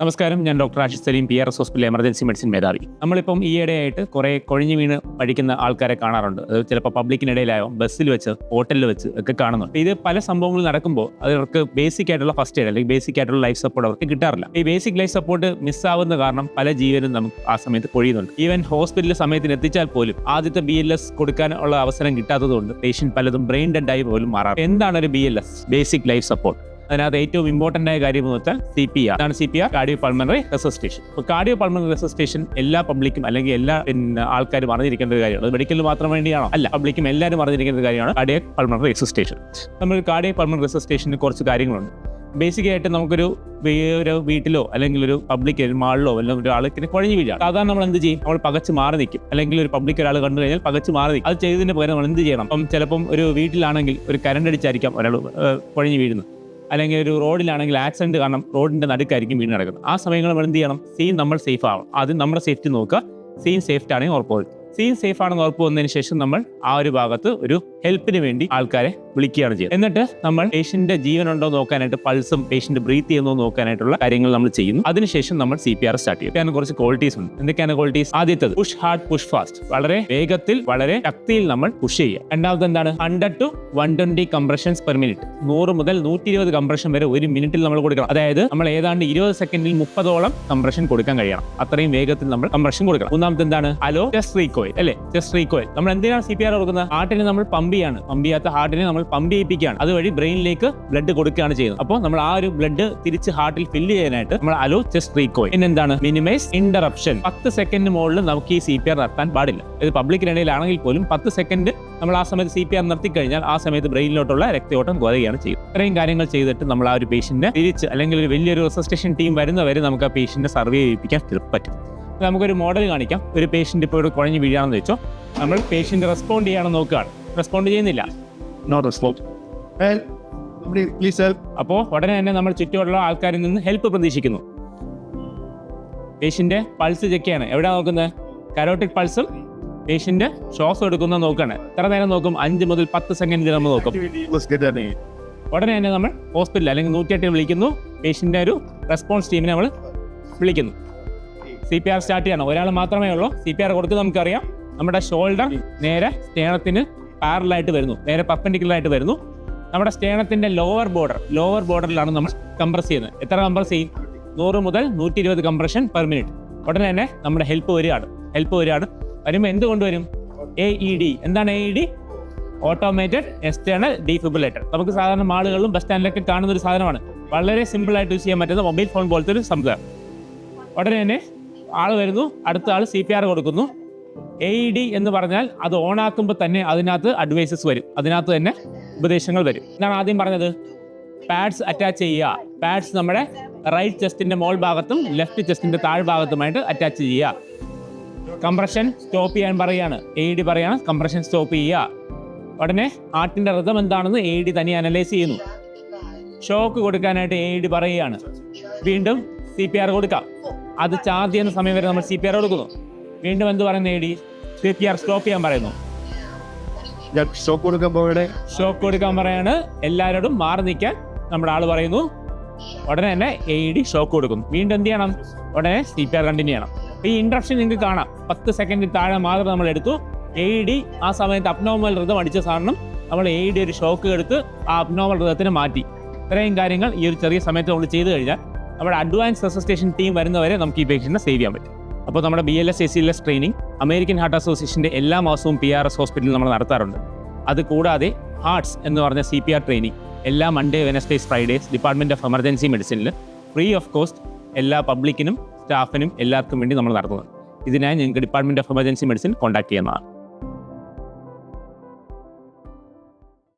നമസ്കാരം ഞാൻ doctor Ashish Saleem P R S hospital emergency medicine മേധാവി. നമ്മളിപ്പം ഈയിടെയായിട്ട് കുറെ കൊഴിഞ്ഞു വീണ് പഠിക്കുന്ന ആൾക്കാരെ കാണാറുണ്ട്. അത് ചിലപ്പോൾ പബ്ലിക്കിനിടയിലായോ ബസ്സിൽ വെച്ച് ഹോട്ടലിൽ വെച്ച് ഒക്കെ കാണുന്നുണ്ട്. ഇത് പല സംഭവങ്ങൾ നടക്കുമ്പോൾ അവർക്ക് ബേസിക് ആയിട്ടുള്ള ഫസ്റ്റ് എയ്ഡ് അല്ലെങ്കിൽ ബേസിക് ആയിട്ടുള്ള ലൈഫ് സപ്പോർട്ട് അവർക്ക് കിട്ടാറില്ല. ഈ ബേസിക് ലൈഫ് സപ്പോർട്ട് മിസ്സാവുന്ന കാരണം പല ജീവനും നമുക്ക് ആ സമയത്ത് കൊഴിയുന്നുണ്ട്. ഈവൻ ഹോസ്പിറ്റലിൽ സമയത്തിന് എത്തിച്ചാൽ പോലും ആദ്യത്തെ ബി എൽ എസ് കൊടുക്കാനുള്ള അവസരം കിട്ടാത്തതുകൊണ്ട് പേഷ്യന്റ് പലതും ബ്രെയിൻ ഡെഡ് ആയി പോലും മാറാറ് എന്താണ് ഒരു B L S basic life support അതിനകത്ത് ഏറ്റവും ഇമ്പോർട്ടന്റ് ആയ കാര്യം എന്ന് വെച്ചാൽ സി പി ആർ അതാണ് C P R cardio pulmonary resuscitation അപ്പോൾ കാർഡിയോ പൾമണറി റെസസ്റ്റേഷൻ എല്ലാ പബ്ലിക്കും അല്ലെങ്കിൽ എല്ലാ ആൾക്കാരും അറിഞ്ഞിരിക്കേണ്ട ഒരു കാര്യമാണ്. മെഡിക്കലിൽ മാത്രം വേണ്ടിയാണോ? അല്ല പബ്ലിക്കും എല്ലാവരും അറിഞ്ഞിരിക്കേണ്ട ഒരു കാര്യമാണ് കാർഡിയോ പൾമണറി റെസിസ്റ്റേഷൻ നമ്മൾ കാർഡിയോ പൾമണറി റെസിസ്റ്റേഷന് കുറച്ച് കാര്യങ്ങളുണ്ട്. ബേസിക് ആയിട്ട് നമുക്കൊരു ഒരു വീട്ടിലോ അല്ലെങ്കിൽ ഒരു പബ്ലിക് മാളിലോ അല്ലെങ്കിൽ ഒരു ആൾക്ക് കുഴഞ്ഞു വീഴാം. സാധാരണ നമ്മൾ എന്ത് ചെയ്യും? നമ്മൾ പകച്ച് മാറി നിൽക്കും. അല്ലെങ്കിൽ ഒരു പബ്ലിക് ഒരാൾ കണ്ടു കഴിഞ്ഞാൽ പകച്ച് മാറി നിൽക്കും. അത് ചെയ്തതിന് പകരം നമ്മൾ എന്ത് ചെയ്യണം? അപ്പം ചിലപ്പം ഒരു വീട്ടിലാണെങ്കിൽ ഒരു കരണ്ട് അടിച്ചായിരിക്കാം ഒരാൾ കുഴഞ്ഞു വീഴുന്നത്. അല്ലെങ്കിൽ ഒരു റോഡിലാണെങ്കിൽ ആക്സിഡന്റ് കാരണം റോഡിന്റെ നടുക്കായിരിക്കും വീണ് നടക്കുന്നത് ആ സമയങ്ങളിൽ നമ്മൾ എന്ത് ചെയ്യണം? സെയിം നമ്മൾ സേഫ് ആവണം. ആദ്യം നമ്മുടെ സേഫ്റ്റി നോക്കുക. സെയിം സേഫ്റ്റി ആണെങ്കിൽ ഉറപ്പ് സീൻ സേഫ് ആണെന്ന് ഉറപ്പ് വന്നതിന് ശേഷം നമ്മൾ ആ ഒരു ഭാഗത്ത് ഒരു ഹെൽപ്പിന് വേണ്ടി ആൾക്കാരെ വിളിക്കുകയാണ് ചെയ്യുന്നത്. എന്നിട്ട് നമ്മൾ പേഷ്യന്റിന്റെ ജീവൻ ഉണ്ടോ നോക്കാനായിട്ട് പൾസും പേഷ്യന്റ് ബ്രീത്ത് ചെയ്യുന്നോ നോക്കാനായിട്ടുള്ള കാര്യങ്ങൾ നമ്മൾ ചെയ്യുന്നു. അതിനുശേഷം നമ്മൾ സി പി ആർ സ്റ്റാർട്ട് ചെയ്യും. കുറച്ച് ക്വാളിറ്റീസ് ഉണ്ട്. എന്തൊക്കെയാണ് ക്വാളിറ്റീസ് ആദ്യത്തത് പുഷ് ഹാർഡ് പുഷ് ഫാസ്റ്റ് വളരെ വേഗത്തിൽ വളരെ ശക്തിയിൽ നമ്മൾ പുഷ് ചെയ്യുക. രണ്ടാമത് എന്താണ്? Hundred to one twenty compressions per minute നൂറ് മുതൽ നൂറ്റി ഇരുപത് കംപ്രഷൻ വരെ ഒരു മിനിറ്റിൽ നമ്മൾ കൊടുക്കണം. അതായത് നമ്മൾ ഏതാണ്ട് ഇരുപത് സെക്കൻഡിൽ മുപ്പതോളം കംപ്രഷൻ കൊടുക്കാൻ കഴിയണം. അത്രയും വേഗത്തിൽ നമ്മൾ കംപ്രഷൻ കൊടുക്കണം. മൂന്നാമത്തെ എന്താണ്? ഹലോ റീ റീകോയിൽ അല്ലേ? ചെസ്റ്റ് റീകോയിൽ നമ്മൾ എന്തിനാണ് സി പി ആർ കൊടുക്കുന്നത്? ഹാർട്ടിനെ നമ്മൾ പമ്പ് ചെയ്യാണ്. പമ്പ് ചെയ്യാത്ത ഹാർട്ടിനെ നമ്മൾ പമ്പ് ചെയ്യിപ്പിക്കുകയാണ്. അതുവഴി ബ്രെയിനിലേക്ക് ബ്ലഡ് കൊടുക്കുകയാണ് ചെയ്യുന്നത്. അപ്പോൾ നമ്മൾ ആ ഒരു ബ്ലഡ് തിരിച്ച് ഹാർട്ടിൽ ഫില്ല് ചെയ്യാനായിട്ട് നമ്മൾ അലോ ചെസ്റ്റ് റീകോയിൽ പിന്നെ എന്താണ്? മിനിമൈസ് ഇന്ററപ്ഷൻ പത്ത് സെക്കൻഡ് മുകളിൽ നമുക്ക് ഈ സി പി ആർ നടത്താൻ പാടില്ല. ഇത് പബ്ലിക്കിനിടയിലാണെങ്കിൽ പോലും പത്ത് സെക്കൻഡ് നമ്മൾ ആ സമയത്ത് സി പി ആർ നിർത്തി കഴിഞ്ഞാൽ ആ സമയത്ത് ബ്രെയിനിലോട്ടുള്ള രക്തയോട്ടം കുറയുകയാണ് ചെയ്യുന്നത് ഇത്രയും കാര്യങ്ങൾ ചെയ്തിട്ട് നമ്മൾ ആ ഒരു പേഷ്യന്റിനെ തിരിച്ച് അല്ലെങ്കിൽ ഒരു വലിയൊരു റെസിസ്റ്റേഷൻ ടീം വരുന്നവരെ നമുക്ക് ആ പേഷ്യന്റിനെ സർവേ ചെയ്യിപ്പിക്കാൻ പറ്റും. നമുക്കൊരു മോഡൽ കാണിക്കാം. ഒരു പേഷ്യന്റ് ഇപ്പോൾ ഇവിടെ കുഴഞ്ഞ് വീഴാണെന്ന് വെച്ചോ. നമ്മൾ പേഷ്യന്റ് റെസ്പോണ്ട് ചെയ്യാണെന്ന് നോക്കുകയാണ്. റെസ്പോണ്ട് ചെയ്യുന്നില്ല. അപ്പോൾ ഉടനെ തന്നെ നമ്മൾ ചുറ്റുമുള്ള ആൾക്കാരിൽ നിന്ന് ഹെൽപ്പ് പ്രതീക്ഷിക്കുന്നു. പേഷ്യന്റെ പൾസ് ചെക്ക് ചെയ്യാണ്. എവിടെ നോക്കുന്നത്? കരോട്ടിക് പൾസും പേഷ്യന്റ് ശ്വാസം എടുക്കുന്ന നോക്കുകയാണ് എത്ര നേരം നോക്കും? അഞ്ച് മുതൽ പത്ത് സെക്കൻഡ് നമ്മൾ നോക്കും. ഉടനെ തന്നെ നമ്മൾ ഹോസ്പിറ്റൽ അല്ലെങ്കിൽ നൂറ്റിയെട്ട് വിളിക്കുന്നു. പേഷ്യന്റെ ഒരു റെസ്പോൺസ് ടീമിനെ നമ്മൾ വിളിക്കുന്നു. സി പി ആർ സ്റ്റാർട്ട് ചെയ്യണം. ഒരാൾ മാത്രമേ ഉള്ളൂ. സി പി ആർ കൊടുത്ത് നമുക്കറിയാം. നമ്മുടെ ഷോൾഡർ നേരെ സ്റ്റേണത്തിന് പാരലായിട്ട് വരുന്നു. നേരെ ആയിട്ട് വരുന്നു. നമ്മുടെ സ്റ്റേണത്തിന്റെ ലോവർ ബോർഡർ ലോവർ ബോർഡറിലാണ് നമ്മൾ കംപ്രസ് ചെയ്യുന്നത്. എത്ര കംപ്രസ് ചെയ്യും? നൂറ് മുതൽ നൂറ്റി ഇരുപത് കംപ്രഷൻ പെർ മിനിറ്റ് ഉടനെ തന്നെ നമ്മുടെ ഹെൽപ്പ് വരികയാണ്. ഹെൽപ്പ് വരികയാണ്. വരുമ്പോൾ എന്ത് കൊണ്ടുവരും? എ ഇ ഡി എന്താണ് A E D automated external defibrillator നമുക്ക് സാധാരണ മാളുകളിലും ബസ് സ്റ്റാൻഡിലൊക്കെ കാണുന്ന ഒരു സാധനമാണ്. വളരെ സിമ്പിളായിട്ട് യൂസ് ചെയ്യാൻ പറ്റുന്ന മൊബൈൽ ഫോൺ പോലത്തെ ഒരു സംവിധാനം. ഉടനെ തന്നെ ആൾ വരുന്നു അടുത്ത ആൾ സി പി ആർ കൊടുക്കുന്നു. എ ഇ ഡി എന്ന് പറഞ്ഞാൽ അത് ഓണാക്കുമ്പോൾ തന്നെ അതിനകത്ത് അഡ്വൈസസ് വരും. അതിനകത്ത് തന്നെ ഉപദേശങ്ങൾ വരും. എന്താണ് ആദ്യം പറഞ്ഞത്. പാഡ്സ് അറ്റാച്ച് ചെയ്യുക. പാഡ്സ് നമ്മുടെ റൈറ്റ് ചെസ്റ്റിന്റെ മോൾ ഭാഗത്തും ലെഫ്റ്റ് ചെസ്റ്റിന്റെ താഴ്ഭാഗത്തുമായിട്ട് അറ്റാച്ച് ചെയ്യുക. കംപ്രഷൻ സ്റ്റോപ്പ് ചെയ്യാൻ പറയാണ് എ ഡി പറയാണ് കംപ്രഷൻ സ്റ്റോപ്പ് ചെയ്യുക. ഉടനെ ഹാർട്ടിന്റെ റിതം എന്താണെന്ന് എ ഡി തനിയെ അനലൈസ് ചെയ്യുന്നു. ഷോക്ക് കൊടുക്കാനായിട്ട് എ ഡി പറയുകയാണ്. വീണ്ടും സി പി ആർ കൊടുക്കാം. അത് ചാർജ് ചെയ്യുന്ന സമയം വരെ നമ്മൾ സി പി ആർ കൊടുക്കുന്നു വീണ്ടും എന്ത് പറയുന്ന നേടി സി പി ആർ സ്റ്റോപ്പ് ചെയ്യാൻ പറയുന്നു. ഷോക്ക് കൊടുക്കാൻ ഇവിടെ ഷോക്ക് കൊടുക്കാൻ പറയാണ്. എല്ലാവരോടും മാറി നിൽക്കാൻ നമ്മുടെ ആൾ പറയുന്നു. ഉടനെ തന്നെ എ ഡി ഷോക്ക് കൊടുക്കുന്നു. വീണ്ടും എന്ത് ചെയ്യണം? ഉടനെ സി പി ആർ കണ്ടിന്യൂ ചെയ്യണം. ഈ ഇൻട്രപ്ഷൻ നിങ്ങൾക്ക് കാണാം. പത്ത് സെക്കൻഡ് താഴെ മാത്രം നമ്മൾ എടുത്തു. എ ഡി ആ സമയത്ത് അപ്നോമൽ ഋതം അടിച്ച സാധനം നമ്മൾ എ ഡി ഒരു ഷോക്ക് എടുത്ത് ആ അപ്നോമൽ ഋതത്തിന് മാറ്റി. ഇത്രയും കാര്യങ്ങൾ ഈ ഒരു ചെറിയ സമയത്ത് നമ്മൾ ചെയ്തു കഴിഞ്ഞാൽ നമ്മുടെ അഡ്വാൻസ് റെസിസ്റ്റേഷൻ ടീം വരുന്നവരെ നമുക്ക് ഈ പേഷ്യന്റിനെ സേവ് ചെയ്യാൻ പറ്റും. അപ്പോൾ നമ്മുടെ B L S A C L S training American heart അസോസിയേഷന്റെ എല്ലാ മാസവും പി ആർ എസ് ഹോസ്പിറ്റലിൽ നമ്മൾ നടത്താറുണ്ട്. അത് കൂടാതെ ഹാർട്സ് എന്ന് പറഞ്ഞ സി പി ആർ ട്രെയിനിങ് എല്ലാ Monday Wednesdays Fridays department of emergency മെഡിസിനിൽ free of cost എല്ലാ പബ്ലിക്കിനും സ്റ്റാഫിനും എല്ലാവർക്കും വേണ്ടി നമ്മൾ നടത്തുന്നത്. ഇതിനായി നിങ്ങൾക്ക് department of emergency medicine contact ചെയ്യുന്നതാണ്